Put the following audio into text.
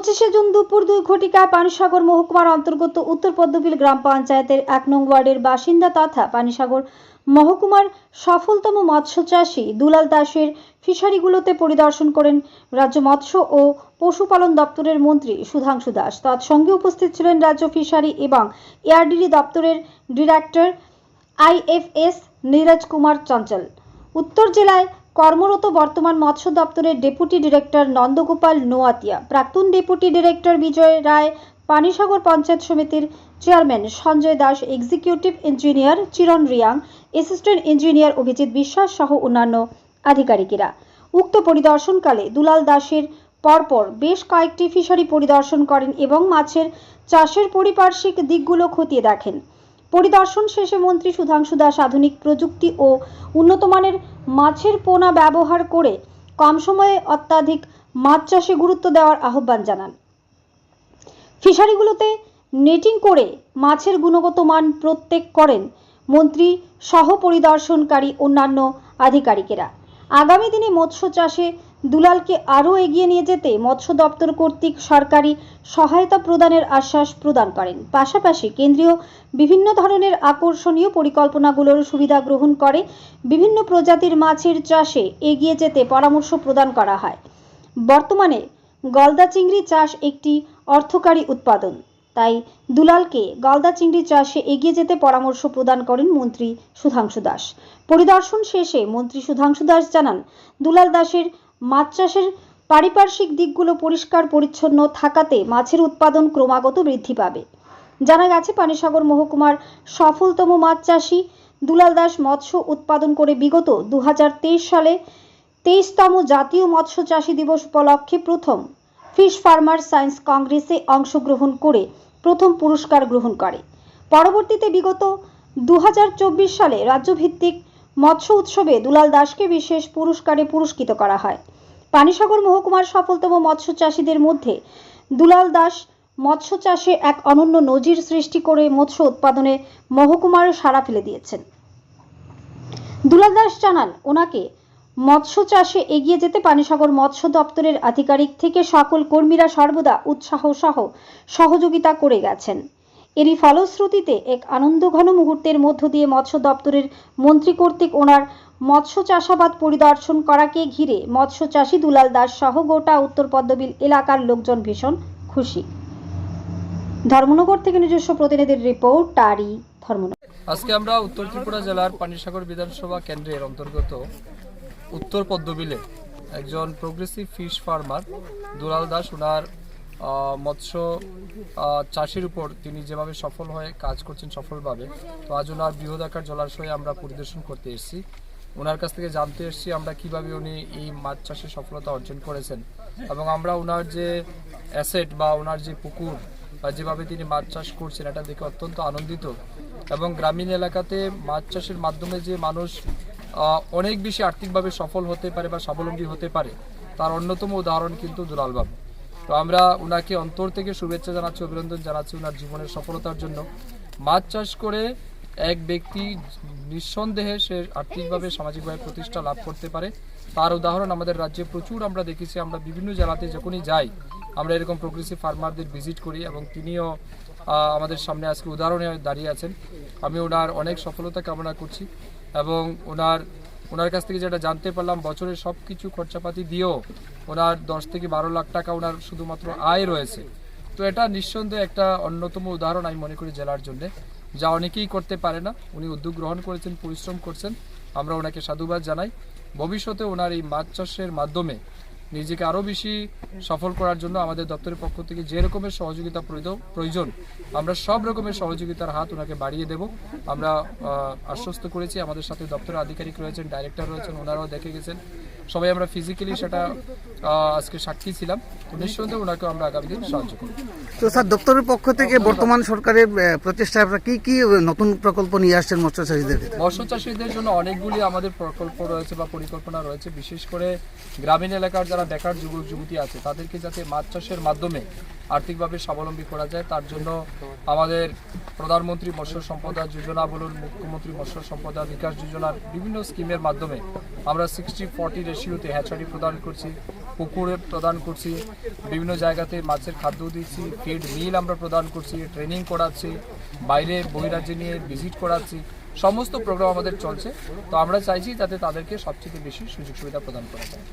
পঁচিশে জুন দুপুর দুই ঘটিকায় পানিসাগর মহকুমার অন্তর্গত উত্তর পদ্মবিল গ্রাম পঞ্চায়েতের এক নং ওয়ার্ডের বাসিন্দা তথা পানিসাগর মহকুমার সফলতম মৎস্য চাষী দুলাল দাসের ফিশারিগুলোতে পরিদর্শন করেন রাজ্য মৎস্য ও পশুপালন দপ্তরের মন্ত্রী সুধাংশু দাস। তৎসঙ্গে উপস্থিত ছিলেন রাজ্য ফিশারি এবং এআরডিডি দপ্তরের ডিরেক্টর আইএফএস নীরজ কুমার চঞ্চল। উত্তর জেলায় কর্মরত বর্তমান মৎস্য দপ্তরের ডেপুটি ডিরেক্টর নন্দগোপাল নোয়াতিয়া, প্রাক্তন ডেপুটি ডিরেক্টর বিজয় রায়, পানিসাগর পঞ্চায়েত সমিতির chairman Sanjay Das, executive engineer Chiran Reang, assistant engineer Abhijit Biswas সহ অন্যান্য আধিকারিকেরা। উক্ত পরিদর্শনকালে দুলাল দাসের পরপর বেশ কয়েকটি ফিশারি পরিদর্শন করেন এবং মাছের চাষের পরিপার্শ্বিক দিকগুলো খতিয়ে দেখেন। পরিদর্শন শেষে মন্ত্রী সুধাংশু দাস আধুনিক প্রযুক্তি ও উন্নতমানের মাছের পোনা ব্যবহার করে কম সময়ে অত্যাধিক মাছ চাষে গুরুত্ব দেওয়ার আহ্বান জানান। ফিশারিগুলোতে নেটিং করে মাছের গুণগত মান প্রত্যেক করেন মন্ত্রী সহ পরিদর্শনকারী অন্যান্য আধিকারিকেরা। আগামী দিনে মৎস্য চাষে দুলালকে আরও এগিয়ে নিয়ে যেতে মৎস্য দপ্তর কর্তৃক সরকারি সহায়তা প্রদানের আশ্বাস প্রদান করেন। পাশাপাশি কেন্দ্রীয় বিভিন্ন ধরনের আকর্ষণীয় পরিকল্পনাগুলোর সুবিধা গ্রহণ করে বিভিন্ন প্রজাতির মাছের চাষে এগিয়ে যেতে পরামর্শ প্রদান করা হয়। বর্তমানে গলদা চিংড়ি চাষ একটি অর্থকারী উৎপাদন। তাই দুলালকে গলদা চিংড়ি চাষে এগিয়ে যেতে পরামর্শ প্রদান করেন মন্ত্রী সুধাংশু দাস। পরিদর্শন শেষে মন্ত্রী সুধাংশু দাস জানান, দুলাল দাসের মাছ চাষের পারিপার্শ্বিক দিকগুলো পরিষ্কার, পরিচ্ছন্ন থাকাতে মাছের উৎপাদন ক্রমাগত বৃদ্ধি পাবে। জানা গেছে, পানিসাগর মহকুমার সফলতম মাছ চাষি দুলাল দাস মৎস্য উৎপাদন করে বিগত দু হাজার তেইশ সালে তেইশতম জাতীয় মৎস্য চাষী দিবস উপলক্ষে প্রথম ফিশ ফার্মার সায়েন্স কংগ্রেসে অংশগ্রহণ করে প্রথম পুরস্কার গ্রহণ করে। পরবর্তীতে বিগত দু সালে রাজ্যভিত্তিক মৎস্য উৎসবে দুলাল দাসকে বিশেষ পুরস্কারে পুরস্কৃত করা হয়। পানিসাগর মহকুমার সফলতম মৎস্য চাষীদের মধ্যে দুলাল দাস মৎস্য চাষে এক অনন্য নজির সৃষ্টি করে মৎস্য উৎপাদনে মহকুমার সাড়া ফেলে দিয়েছেন। দুলাল দাস জানান, ওনাকে মৎস্য চাষে এগিয়ে যেতে পানিসাগর মৎস্য দপ্তরের আধিকারিক থেকে সকল কর্মীরা সর্বদা উৎসাহ সহ সহযোগিতা করে গেছেন। এরই ফলশ্রুতিতে এক আনন্দঘন মুহূর্তের মধ্য দিয়ে মৎস্য দপ্তরের মন্ত্রী কর্তৃক ওনার মৎস্য চাষাবাদ পরিদর্শন করাকে ঘিরে মৎস্য চাষী দুলাল দাস সহ গোটা উত্তর পদ্মবিল এলাকার লোকজন ভীষণ খুশি। ধর্মনগর থেকে নিজস্ব প্রতিনিধির রিপোর্ট, টারি, ধর্মনগর। আজকে আমরা উত্তর ত্রিপুরা জেলার পানিসাগর বিধানসভা কেন্দ্রের অন্তর্গত উত্তর পদ্মবিলে একজন progressive fish farmer Dulal Das ওনার মৎস্য চাষের উপর তিনি যেভাবে সফল হয়ে কাজ করছেন সফলভাবে, তো আজ ওনার বৃহদাকার জলাশয়ে আমরা পরিদর্শন করতে এসেছি। ওনার কাছ থেকে জানতে এসেছি আমরা কীভাবে উনি এই মাছ চাষে সফলতা অর্জন করেছেন এবং আমরা ওনার যে অ্যাসেট বা ওনার যে পুকুর বা যেভাবে তিনি মাছ চাষ করছেন, এটা দেখে অত্যন্ত আনন্দিত এবং গ্রামীণ এলাকাতে মাছ চাষের মাধ্যমে যে মানুষ অনেক বেশি আর্থিকভাবে সফল হতে পারে বা স্বাবলম্বী হতে পারে, তার অন্যতম উদাহরণ কিন্তু দুলাল বাবু। তো আমরা ওনাকে অন্তর থেকে শুভেচ্ছা জানাচ্ছি, অভিনন্দন জানাচ্ছি ওনার জীবনের সফলতার জন্য। মাছ চাষ করে এক ব্যক্তি নিঃসন্দেহে সে আর্থিকভাবে, সামাজিকভাবে প্রতিষ্ঠা লাভ করতে পারে। তার উদাহরণ আমাদের রাজ্যে প্রচুর আমরা দেখেছি, আমরা বিভিন্ন জেলাতে যখনই যাই, আমরা এরকম প্রোগ্রেসিভ ফার্মারদের ভিজিট করি এবং তিনিও আমাদের সামনে আজকে উদাহরণে দাঁড়িয়ে আছেন। আমি ওনার অনেক সফলতা কামনা করছি। এবং ওনার ওনার কাছ থেকে যেটা জানতে পারলাম, বছরের সব কিছু খরচাপাতি দিয়েও ওনার দশ থেকে বারো লাখ টাকা ওনার শুধুমাত্র আয় রয়েছে। তো এটা নিঃসন্দেহে একটা অন্যতম উদাহরণ আমি মনে করি জেলার জন্য, যা অনেকেই করতে পারে না। উনি উদ্যোগ গ্রহণ করেছেন, পরিশ্রম করছেন। আমরা ওনাকে সাধুবাদ জানাই। ভবিষ্যতে ওনার এই মাছ চাষের মাধ্যমে নিজেকে আরও বেশি সফল করার জন্য আমাদের দপ্তরের পক্ষ থেকে যে রকমের সহযোগিতা প্রয়োজন- আমরা সব রকমের সহযোগিতার হাত ওনাকে বাড়িয়ে দেব। আমরা আশ্বস্ত করেছি। আমাদের সাথে দপ্তরের আধিকারিক রয়েছেন, ডাইরেক্টর রয়েছেন, ওনারাও দেখে গেছেন। সবাই আমরা ফিজিক্যালি সেটা আজকে সাক্ষী ছিলাম। তো নিঃসন্দেহে ওনাকে আমরা আগামী দিন সাহায্য করব। তো স্যার দপ্তরের পক্ষ থেকে বর্তমান সরকারের প্রচেষ্টায় আপনারা কী কী নতুন প্রকল্প নিয়ে আসছেন মৎস্য চাষিদের মৎস্য চাষিদের জন্য অনেকগুলি আমাদের প্রকল্প রয়েছে বা পরিকল্পনা রয়েছে। বিশেষ করে গ্রামীণ এলাকার যারা বেকার যুবক যুবতী আছে তাদেরকে যাতে মাছ চাষের মাধ্যমে আর্থিকভাবে স্বাবলম্বী করা যায়। তার জন্য আমাদের প্রধানমন্ত্রী মৎস্য সম্পদা যোজনা বলুন, মুখ্যমন্ত্রী মৎস্য সম্পদা বিকাশ যোজনার বিভিন্ন স্কিমের মাধ্যমে আমরা সিক্সটি ফর্টি রেশিওতে হ্যাচারি প্রদান করছি, পুকুরে প্রদান করছি, বিভিন্ন জায়গাতে মাছের খাদ্য দিচ্ছি ফিড মিল আমরা প্রদান করছি ট্রেনিং করাচ্ছি, বাইরে বহিরাজ্যে নিয়ে ভিজিট করাচ্ছি, সমস্ত প্রোগ্রাম আমাদের চলছে। তো আমরা চাইছি যাতে তাদেরকে সবচেয়ে বেশি সুযোগ সুবিধা প্রদান করা যায়।